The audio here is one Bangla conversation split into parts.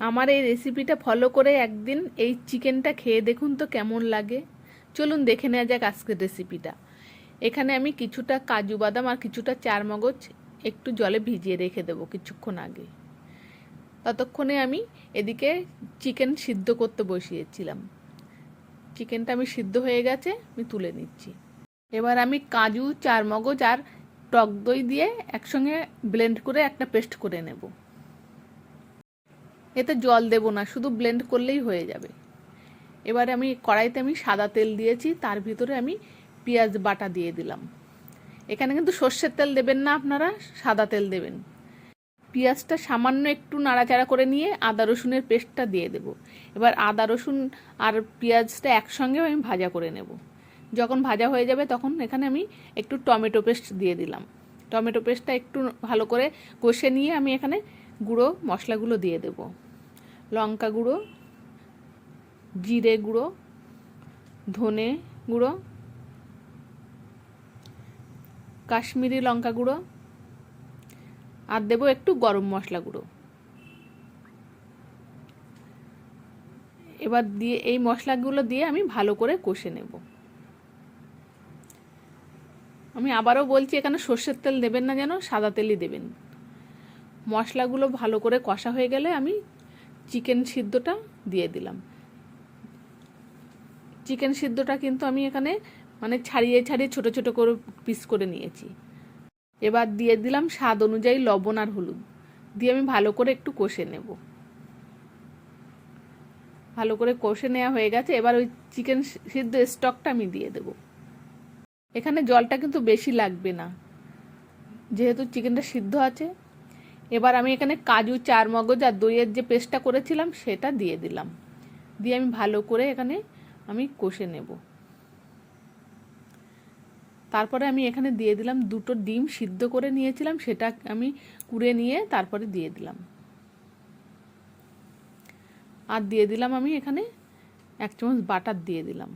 আমার এই রেসিপিটা ফলো করে একদিন এই চিকেনটা খেয়ে দেখুন তো কেমন লাগে। চলুন দেখে নেওয়া যাক আজকের রেসিপিটা এখানে আমি কিছুটা কাজু বাদাম আর কিছুটা চারমগজ একটু জলে ভিজিয়ে রেখে দেবো কিছুক্ষণ আগে। ততক্ষণে আমি এদিকে চিকেন সিদ্ধ করতে বসিয়েছিলাম। চিকেনটা আমি সিদ্ধ হয়ে গেছে, আমি তুলে নিচ্ছি। এবার আমি কাজু চারমগজ আর টক দই দিয়ে একসঙ্গে ব্লেন্ড করে একটা পেস্ট করে নেব। এতে জল দেব না, শুধু ব্লেন্ড করলেই হয়ে যাবে। এবারে আমি কড়াইতে আমি সাদা তেল দিয়েছি, তার ভিতরে আমি পেঁয়াজ বাটা দিয়ে দিলাম। এখানে কিন্তু সর্ষের তেল দেবেন না আপনারা, সাদা তেল দেবেন। পেঁয়াজটা সামান্য একটু নাড়াচাড়া করে নিয়ে আদা রসুনের পেস্টটা দিয়ে দেব। এবার আদা রসুন আর পেঁয়াজটা একসঙ্গে আমি ভাজা করে নেব। যখন ভাজা হয়ে যাবে তখন এখানে আমি একটু টমেটো পেস্ট দিয়ে দিলাম। টমেটো পেস্টটা একটু ভালো করে কষে নিয়ে আমি এখানে গুঁড়ো মশলাগুলো দিয়ে দেব। লঙ্কা গুঁড়ো, জিরে গুঁড়ো, ধনে গুঁড়ো, কাশ্মীরি লঙ্কা গুঁড়ো, আর দেবো একটু গরম মশলা গুঁড়ো। এবার দিয়ে এই মশলাগুলো দিয়ে আমি ভালো করে কষে নেব। আমি আবারও বলছি, এখানে সর্ষের তেল দেবেন না যেন, সাদা তেলই দেবেন। মশলাগুলো ভালো করে কষা হয়ে গেলে আমি চিকেন সিদ্ধটা দিয়ে দিলাম। চিকেন সিদ্ধটা কিন্তু আমি এখানে মানে ছাড়িয়ে ছাড়িয়ে ছোট ছোট করে পিস করে নিয়েছি। এবার দিয়ে দিলাম স্বাদ অনুযায়ী লবণ আর হলুদ। দিয়ে আমি ভালো করে একটু কষে নেব। ভালো করে কষে নেওয়া হয়ে গেছে। এবার ওই চিকেন সিদ্ধ স্টকটা আমি দিয়ে দেব। এখানে জলটা কিন্তু বেশি লাগবে না। যেহেতু চিকেনটা সিদ্ধ আছে এবার আমি এখানে কাজু চার মগজ আর দইয়ের যে পেস্টটা করেছিলাম, সেটা দিয়ে দিলাম। দিয়ে আমি ভালো করে এখানে আমি কষে নেব। তারপরে আমি এখানে দিয়ে দিলাম দুটো ডিম সিদ্ধ করে নিয়েছিলাম, সেটা আমি কুড়ে নিয়ে তারপরে দিয়ে দিলাম। আর দিয়ে দিলাম আমি এখানে এক চামচ বাটার দিয়ে দিলাম।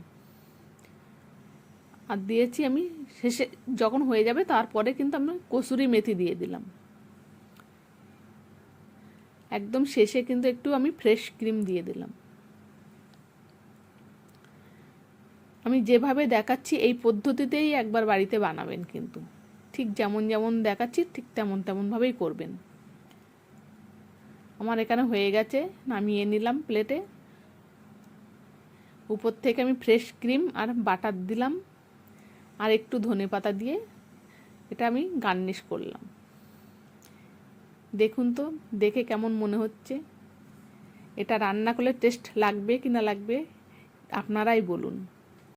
আর দিয়েছি আমি, শেষে যখন হয়ে যাবে তারপরে কিন্তু আমি কসুরি মেথি দিয়ে দিলাম। একদম শেষে কিন্তু একটু আমি ফ্রেশ ক্রিম দিয়ে দিলাম। আমি যেভাবে দেখাচ্ছি, এই পদ্ধতিতেই একবার বাড়িতে বানাবেন কিন্তু। ঠিক যেমন যেমন দেখাচ্ছি, ঠিক তেমন তেমনভাবেই করবেন। আমার এখানে হয়ে গেছে, নামিয়ে নিলাম প্লেটে উপর থেকে আমি ফ্রেশ ক্রিম আর বাটার দিলাম। আর একটু ধনে পাতা দিয়ে এটা আমি গার্নিশ করলাম। দেখুন তো, দেখে কেমন মনে হচ্ছে। এটা রান্না করলে টেস্ট লাগবে কি না লাগবে, আপনারাই বলুন।